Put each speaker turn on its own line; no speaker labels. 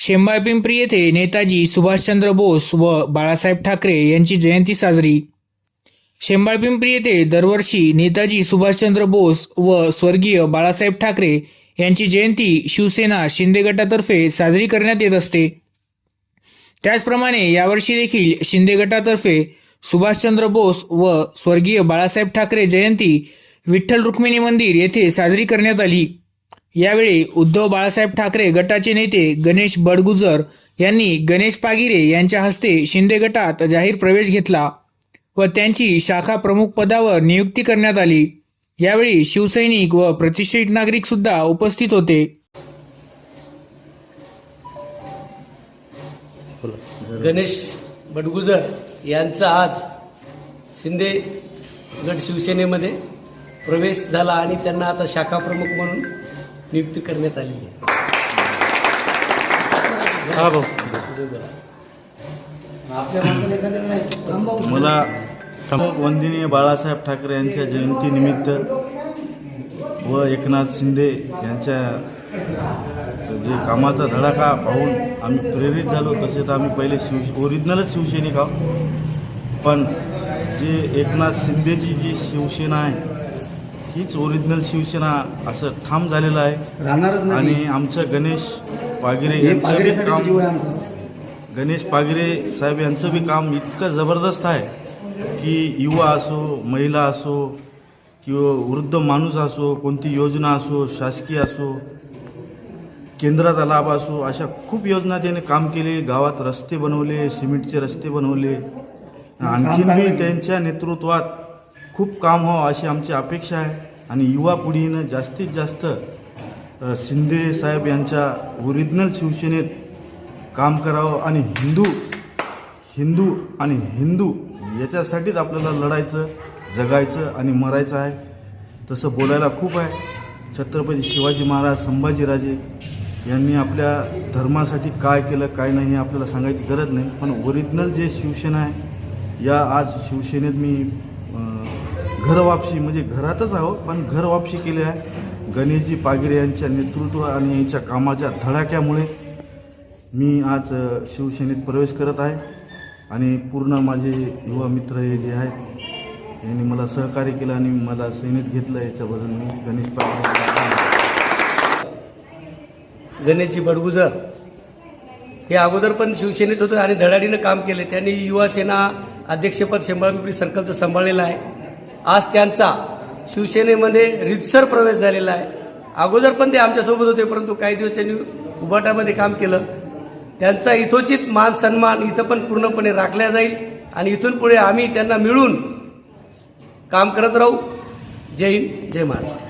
शेंबाळपिंपरी येथे नेताजी सुभाषचंद्र बोस व बाळासाहेब ठाकरे यांची जयंती साजरी. शेंबाळपिंपरी येथे दरवर्षी नेताजी सुभाषचंद्र बोस व स्वर्गीय बाळासाहेब ठाकरे यांची जयंती शिवसेना शिंदे गटातर्फे साजरी करण्यात येत असते. त्याचप्रमाणे यावर्षी देखील शिंदे गटातर्फे सुभाषचंद्र बोस व स्वर्गीय बाळासाहेब ठाकरे जयंती विठ्ठल रुक्मिणी मंदिर येथे साजरी करण्यात आली. यावेळी उद्धव बाळासाहेब ठाकरे गटाचे नेते गणेश बडगुजर यांनी गणेश पागिरे यांच्या हस्ते शिंदे गटात जाहीर प्रवेश घेतला व त्यांची शाखा प्रमुख पदावर नियुक्ती करण्यात आली. यावेळी शिवसैनिक व प्रतिष्ठित नागरिक सुद्धा उपस्थित होते.
गणेश बडगुजर यांचा आज शिंदे गट शिवसेनेमध्ये प्रवेश झाला आणि त्यांना आता शाखा प्रमुख म्हणून नियुक्ती करण्यात आलेली आहे.
मला वंदनीय बाळासाहेब ठाकरे यांच्या जयंतीनिमित्त व एकनाथ शिंदे यांच्या जे कामाचा धडाका पाहून आम्ही प्रेरित झालो. तसे तर आम्ही पहिले शिव ओरिजिनलच शिवसैनिक आहोत. पण जे एकनाथ शिंदेची जी शिवसेना आहे हीच ओरिजिनल शिवसेना असं ठाम झालेलं आहे.
राहणारच
आणि आमचं गणेश पागिरे
हे
यांचं बी
पागरीसाठी
काम
जीव आहे आमचा.
गणेश पागिरे साहेब यांचं बी काम इतकं जबरदस्त आहे की युवा असो महिला असो किंवा वृद्ध माणूस असो कोणती योजना असो शासकीय असो केंद्राचा लाभ असो अशा खूप योजना त्याने काम केले. गावात रस्ते बनवले सिमेंटचे रस्ते बनवले. आणखीन बी. त्यांच्या नेतृत्वात खूप काम व्हावं अशी आमची अपेक्षा आहे. आणि युवा पिढीनं जास्तीत जास्त शिंदे साहेब यांच्या ओरिजिनल शिवसेनेत काम करावं आणि हिंदू हिंदू आणि हिंदू याच्यासाठीच आपल्याला लढायचं जगायचं आणि मरायचं आहे. तसं बोलायला खूप आहे. छत्रपती शिवाजी महाराज संभाजीराजे यांनी आपल्या धर्मासाठी काय केलं काय नाही हे आपल्याला सांगायची गरज नाही. पण ओरिजिनल जे शिवसेना आहे या आज शिवसेनेत मी घरवापशी म्हणजे घरातच आहोत पण घरवापशी केली आहे. गणेशजी पागिरे यांच्या नेतृत्व आणि यांच्या कामाच्या धडाक्यामुळे मी आज शिवसेनेत प्रवेश करत आहे. आणि पूर्ण माझे युवा मित्र हे जे आहेत यांनी मला सहकार्य केलं आणि मला सेनेत घेतलं. याच्याबद्दल मी गणेश पागिरे
गणेशजी बडगुजर हे अगोदर पण शिवसेनेत होतं आणि धडाडीनं काम केले. त्यांनी युवासेना अध्यक्षपद शेंबाळपिंपरी सर्कलचं सांभाळलेलं आहे. आज त्यांचा शिवसेनेमध्ये रितसर प्रवेश झालेला आहे. अगोदर पण ते आमच्यासोबत होते परंतु काही दिवस त्यांनी उभाटामध्ये काम केलं. त्यांचा इथोचित मान सन्मान इथं पण पूर्णपणे राखला जाईल आणि इथून पुढे आम्ही त्यांना मिळून काम करत राहू. जय हिंद जय महाराष्ट्र.